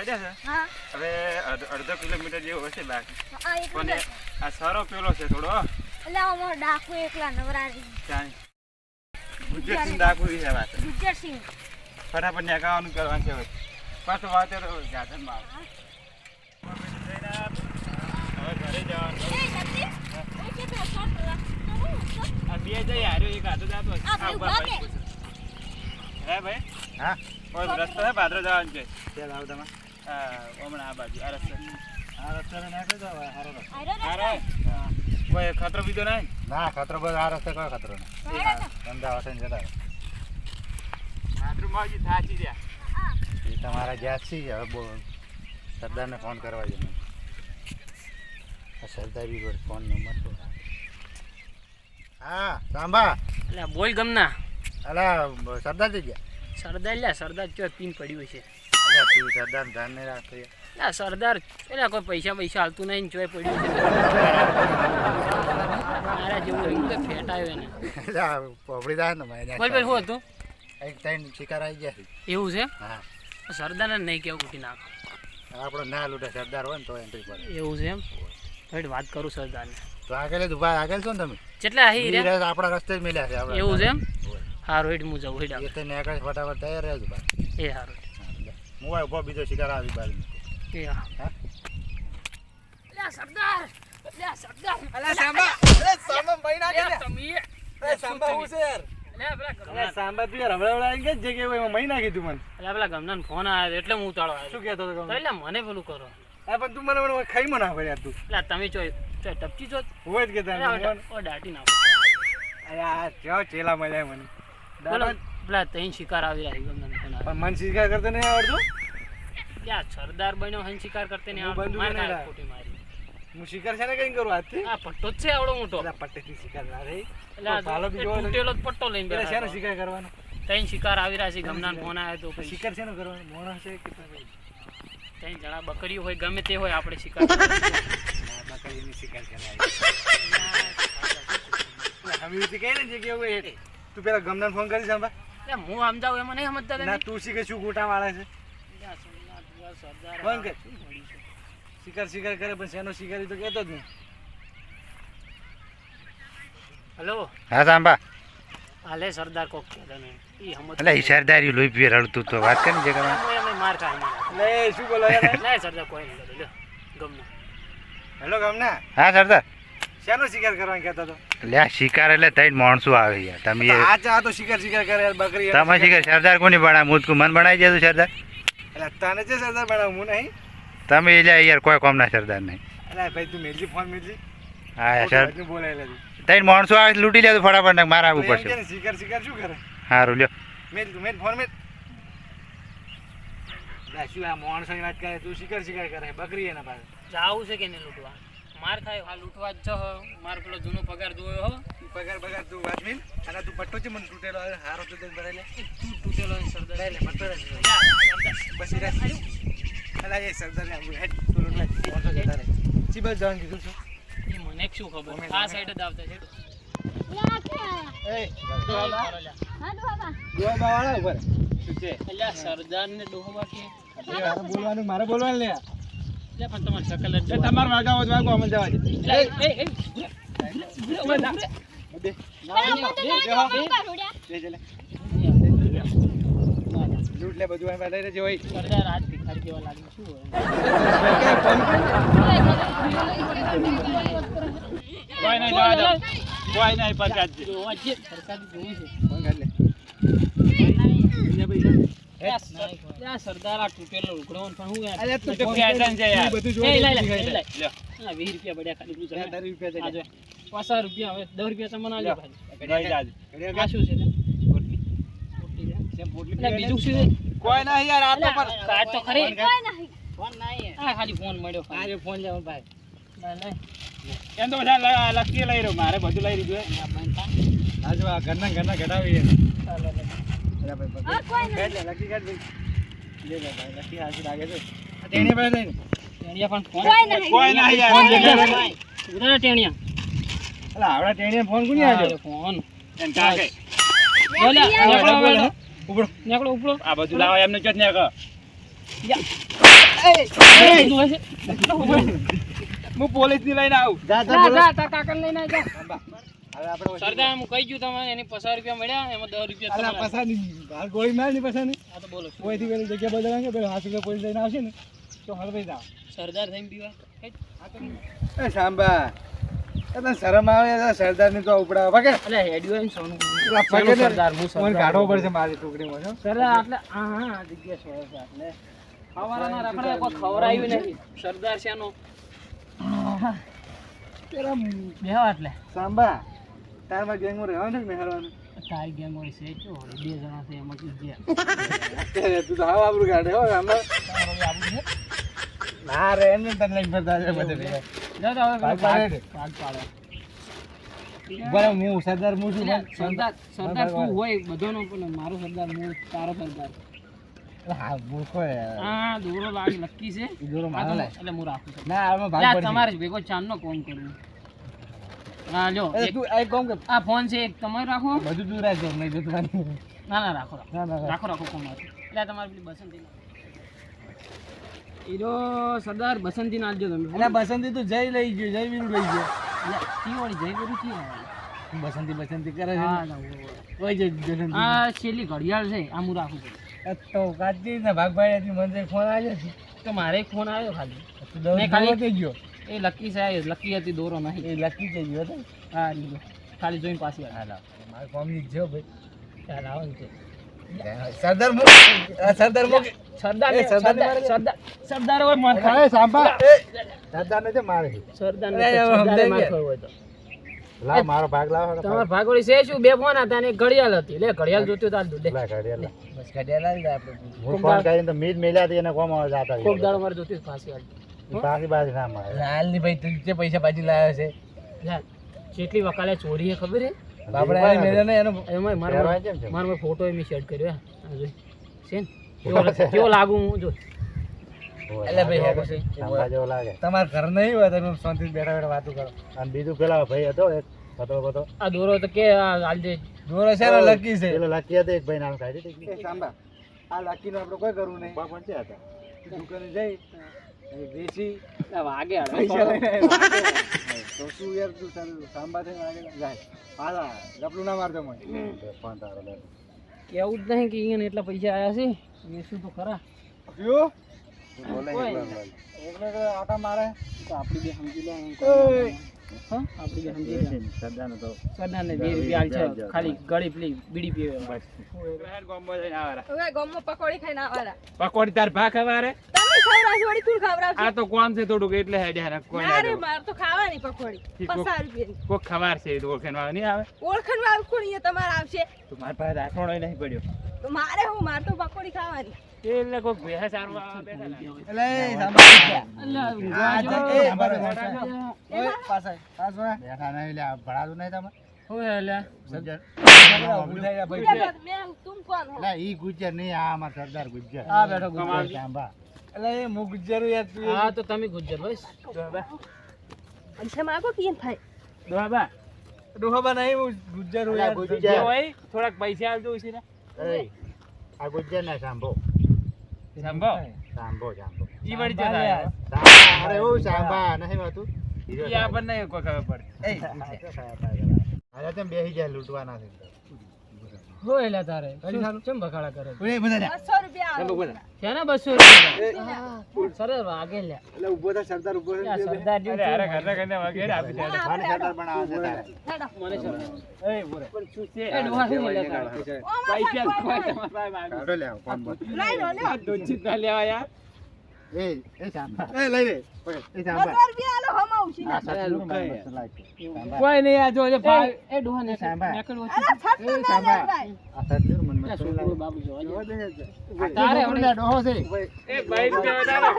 હેડ્યા છે. હવે અડ- અડધો કિલોમીટર જેવું હશે બાકી. પણ આ સારો પેલો છે થોડો એટલે અમારો ડાકુ એકલા નવરારી. ચાણી ગુજરાતી. દાખવું છે વાત. ગુજરસિંહ ફટાફટ નેકાવાનું કરવાનું છે હવે. પાછો વાતે જાધનમાં હવે ઘરે જવાનું. બે જઈ હાર્યો એક હાથો જાતો. હે ભાઈ હા રસ્તો હે પાદરા જવાનું છે. ચાલ આવ તમે હા હમણાં આ બાજુ આ રસ્તો. આ રસ્તે નાખી દો હવે હારો રસ્તો. કોઈ ખતરો બીજો નહીં ના ખતરો બસ આ રસ્તે કોઈ ખતરો નહીં. જતા. હાથરું થાચી રહ્યા એ તમારા જ્યાં છે હવે બો સરદારને ફોન કરવા છે આ સરદારી પર ફોન નંબર શું હા સાંભા એટલે બોલ ગમના. અલા સરદાર થઈ ગયા. સરદાર લ્યા સરદાર કયો પીન પડ્યું છે. સરદાર ધ્યાન નહીં યાર. સરદાર એટલે કોઈ પૈસા પૈસા હાલતું નહીં ને ચોય પડ્યું મારા જેવું કે ફેટાયો એને. અલા, પોપડી જાય ને ભાઈ બોલ શું હતું? એક ટાઈમ શિકાર આવી ગયા. એવું છે? હા. સરદારને નહીં કેવું ઉઠી નાખો. આપણો ના લૂટે સરદાર હોય ને તો એન્ટ્રી પડે એવું છે એમ? હેડ વાત કરું સરદારને. તો આગળ જ ભાઈ આગળ છો ને તમે? કેટલા અહીં આપણા રસ્તે જ મળ્યા છે એવું છે એમ? હારો હેડ હું જાઉં હેડ એ તો નીકળે ફટાફટ તૈયાર રહેજો ભાઈ એ હારું. હું ઊભો બીજો શિકાર આવી બાર હા? હા? સરદાર સરદાર. અલા કે તમે હું હમણાં હમણાં જગ્યાએ એમાં મહી નાખી મને. લ્યા પેલા ગમનાનો ફોન આવ્યો એટલે હું ઉતાળો શું કહેતો હતો એટલે મને પેલું કરો. આ પણ તું મને મને ખાઈ મને યાર તું. એટલે તમે ચોય ચોય ટપચી છો હોય જ કે તને ઓ દાટી નાખો અરે આ કેવો ચેલા મળ્યા મને. પેલા તૈન શિકાર આવી રહ્યા ગમનાનો. પણ મન શિકાર કરતો નહીં આવડતું? ક્યાં સરદાર બન્યો હન શિકાર કરતે ને હું આવડતું. માર નહીં. ખોટી મારી. હું શિકાર છે ને કઈ કરું આજથી આ પટ્ટો જ છે આવડો મોટો. પેલા પટ્ટેથી શિકાર ના રહી એટલે ભાલો બીજો તૂટેલો પટ્ટો લઈને બેઠા છે ને શિકાર કરવાનો? તૈન શિકાર આવી રહ્યા છે ગમનાન ફોન આવ્યો તો શિકાર છે ને કરવાનો? મોણસ છે કે તૈન જણા બકરીઓ હોય ગમે તે હોય આપણે શિકાર બકરીની શિકાર કરાય. હમી કઈ ને જગ્યા હોય એટલે. તું પેલા ગમનાન ફોન કરી સાંભા એટલે હું સમજાવું એમાં નહીં સમજતા ના તમે તું શીખે શું ગોટા વાળા છે બંધ કર. શિકાર શિકાર કરે પણ શેનો શિકારી તો કહેતો જ નહીં. હલો? હા સાંભા. હાલે સરદાર કોક કે નહીં ઈ સમજ એટલે ઈ સરદારી લોહી પીએ રડતું તો વાત કરી જે કરવા એમ માર ખાય લે શું બોલો યાર? ના સરદાર કોઈ નહીં લે ગમનો. હેલો ગમના. હા સરદાર. શેનો શિકાર કરવાનું કહેતા હતો લે શિકાર એટલે ત્રણ માણસો આવે યાર. તમે એ- આ ચા તો શિકાર શિકાર કરે યાર બકરી. તમે શિકાર સરદાર કોની બનાવ મુજકુ મન બનાવી દેતું સરદાર. એટલે તને છે સરદાર બનાવું હું નહીં? તમે એટલે યાર કોઈ કોમના સરદાર નહીં. એટલે ભાઈ તું મેલજી ફોન મેલજી. હા સર તું બોલાય લે ત્રણ માણસો આવે લૂટી લે તો ફટાફટ ને મારા ઉપર તું ને શિકાર શિકાર શું કરે? સારું લ્યો. મેલ તું મેલ ફોન મેલ. શું આ માણસોની વાત કરે? તું શિકાર શિકાર કરે બકરી એના પાસે. જાવું છે કે નહીં લૂંટવા? માર ખાય. આ લૂંટવા જ છો મારો પેલો જૂનો પગાર જોયો હો. પગાર પગાર તું વાજમીન અને તું પટ્ટો છે મને તૂટેલો હારો તો ભરાય લે. તું તૂટેલો છે સરદાર. લે પટ્ટો રે બસ રે અલા એ સરદાર ને આવું હેડ. તું લૂંટ લે માણસો જતા રે ચી બસ જવાનું કીધું છું? એ મને શું ખબર? આ સાઈડ જ આવતા છે એ હા બાબા દુઆ વાળા ઉપર. શું છે? અલ્યા સરદાર ને ડોહવા કે? મારે બોલવાનું મારે બોલવાનું લે. પણ તમારે શકલ જ તમારે વાગાવો જ વાગો અમને જવા દે. લૂંટ લે બધું એમાં લઈ રહેજે હોય સરદાર આજ ભિખારી જેવા લાગે શું હોય? કોઈ નહીં જવા દો. કોઈ નહીં પચાસ જોવા જે પરકાજી જોવું છે. કરી લે સરદાર આ તૂટેલો ઉઘડો પણ હું અરે તું તો ફેશન છે યાર બધું જોઈ લઈ રૂપિયા પડ્યા ખાલી તું જમે. દસ રૂપિયા આ જો. પાછા રૂપિયા હવે દસ રૂપિયા તમને આલ્યો ભાઈ. લઈ જાજે આ શું છે? પોટલી છે. એટલે બીજું શું છે? કોઈ નહીં યાર આ તો અલ્યા, પણ તો ખરી. કોઈ નહીં આ ખાલી ફોન મળ્યો આ ફોન લેવો ભાઈ. એમ તો બધા લખી લઈ રહ્યો મારે બધું લઈ લીધું આ બંધ થા. આ જો આ ઘરના ઘરના ઘટાવી ચાલો. હા કાકે પોલીસની લઈને. આવું. કાકાને લઈને સરદાર હું કહી ગયું તમને એની પચાસ રૂપિયા મળ્યા એમાં દસ રૂપિયા તમારા. પસાની બાર ગોળી મારની પસાની આ તો બોલો? કોઈથી પેલી જગ્યા બદલાય કે પેલો હાથ રૂપિયા પોલીસ લઈને આવશે ને તો હળવાઈ જાવ સરદાર થઈને પીવા. એ સાંભા તને શરમ આવે સરદારની તો ઉપડા હેડ્યું એમ સોનું. સરદાર હું સરદાર પડશે મારી ટુકડીમાં છો સરદાર એટલે હા હા જગ્યા સોળે છે એટલે ખવડાવવાના રખડે કોઈ ખવડાવ્યું નથી. સરદાર શેનો પેલા બે એટલે. સાંભા તારમાં ગેંગો રહેવાનું છે કે મહેરવાનું તારી ગેમ છે જો બે જણા છે એમાં તું ગયા તું તો હાવ આબરું કાઢે હો સાંભા ના રે એમને તને લઈને ફરતા છે બધે ભેગા જાઓ તો હવે પેલો પાડે. બરાબર હું સરદાર હું છું સરદાર સરદાર તું હોય બધાનો પણ મારો સરદાર હું તારો સરદાર. હા મૂર્ખો યાર. હા દોરો લાગે નક્કી છે. ઈ દોરો આ મારો તો- લાય. એટલે હું રાખું છું ના આમાં ભાગ અલ્યા, પડશે. તમારે જ ભેગો ચાંદનો ફોન કરું હા લ્યો એક- તું આ એક કામ આ ફોન છે એક તમારે રાખો બધું દૂર રાખજો નહીં તો તમારી ના ના રાખો રાખો. ના ના રાખો. રાખો કોમ એટલે તમારે પેલી બસંતી ઈરો સરદાર બસંતી નાલજો તમે. અને બસંતી તો જય લઈ ગયો જય વીરુ લઈ ગયો. કી વાળી જય વીરુ કી બસંતી બસંતી કરે છે હા ને. ના, ઊભો, ઊભો. કોઈ જ બસંતી. આ છેલી ઘડિયાળ છે આ હું રાખું છું. તો કાચી ને ભાગભાઈ મને ફોન આવ્યો છે. તો મારે ફોન આવ્યો ખાલી. તું મેં ખાલી- થઈ ગયો. એ લકી છે લકી હતી દોરો નહીં. એ લકી છે ગયો હા લીધો ખાલી જોઈને પાછી હાલ મારે કોમની જો ભાઈ ચાલ આવો ને સરદાર મુક સરદાર મુક સરદાર ને- સરદાર સરદાર સરદાર સરદાર હોય માર ખાય. સાંભા સરદાર ને મારે સરદાર ને અરે, હવે સરદારે સમજાઈ માર હોય તો. લાવ મારો ભાગ લાવો તમાર ભાગોળી છે શું? બે ફોન હતા ને ઘડિયાળ હતી. લે ઘડિયાળ જોતી તાર દે. લા. ઘડિયાળ આપણે. ફોન કરીને તો મીટ મેલ્યા હતી એને કોમ જાતા કોક દાડો મારે જોતી હોય પાછી આવી બાકી બાજુ ના મારે લાલની ભાઈ તું પૈસા પાછી લાવ્યો છે. જેટલી વકાલે ચોરી હે? ખબર બાપડા મેરે ને એનો એમાં મારો પહેરવાય કેમ છે? મારો ફોટો એમ સેટ કર્યો હે. આ જોઈ. છે ને? કેવો લાગુ હું? જો. એટલે ભાઈ લાગે? તમાર ઘર નહીં હોય તમે શાંતિ બેઠા બેઠા વાતો કરો. અને બીજું પેલા ભાઈ હતો એક પતળો પતળો આ દોરો તો કે આ હાલ દોરો છે ને લકી છે. પેલો લકી હતો એક ભાઈ નામ કાઢી સાંભા આ લકી નું આપણે કોઈ કરવું નહીં. પણ છે હતા? દુકાને જઈ વેચી વાગે હાડો. પૈસા લઈને આવ્યો. તો શું યાર તું તારું સાંભા થઈને આગળ જાય. પાછા ગપલું ના મારતો મને. કેવું જ નહીં કે અહીંયા એટલા પૈસા આયા છે. એ શું તો ખરા. કયો બોલે એકલો આટા મારે. તો આપણી બે સમજી લે પકોડી ખાઈને આવવાના. પકોડી તાર ભા ખવારે આ તો કોમ છે થોડુંક એટલે હારા કોઈ ના ના રે જવું. માર તો ખાવાની પકોડી. કોક- ખવાર છે તો નહીં આવે? ઓળખણ વાળું કોણ અહીંયા તમારે આવશે? તો મારા પાસે રાખવાનો નહીં પડ્યો. તો મારે હું મારે તો પકોડી ખાવાની. એટલે કોઈ લાગે. એટલે એ સાંભા પાછા. બેઠા નહીં ભણાતું નહીં તમે? એટલે ઈ આ અમાર સરદાર ગુજ્જર. આ બેઠો ગુજર સાંભા એટલે હું ગુજર યાર હા તો તમે ગુજર બસ પૈસા માગો ડોહાબા નહીં હું ગુજર હું યાર ગુજર. થોડાક પૈસા આપજો ઉછી ને. આ ગુજર ના સાંભો સાંભળો. સાંભો સાંભો ઈ વળી જતા સાંભા. સાંભા, અરે ઓ સાંભા નહીં હોતું હીરો ઈ આપણને કોઈ ખબર પડે. એ. અરે તેમ બેસી જાય લૂંટવાના છે. હોય અલ્યા તારે કેમ બખાડા કરે ઓય બધા જા. બસો રૂપિયા આલો. ક્યાંના બસો રૂપિયા સરસ વાગે લે એટલે ઊભો થા સરદાર ઊભો થા સરદાર અરે. હારા ઘરના ઘરના વગેરે આપી દે. આપણે સરદાર પણ આવે તારે મને શરમ. એ બોરે પણ શું છે? એ ડોહા શું લે તારે? પૈસા કોઈ તમારા પાસે માગો. લે આવો, ફોન બોલ. લઈ લો. આ ના લેવા યાર. એ એ લઈ લે. રૂપિયા આલો. કોઈ? નહીં આ જો એ, એ ડોહા ને સાંભળ. એ સાંભળ. મને બાબુ તારે ડોહો છે. રૂપિયા વધારો.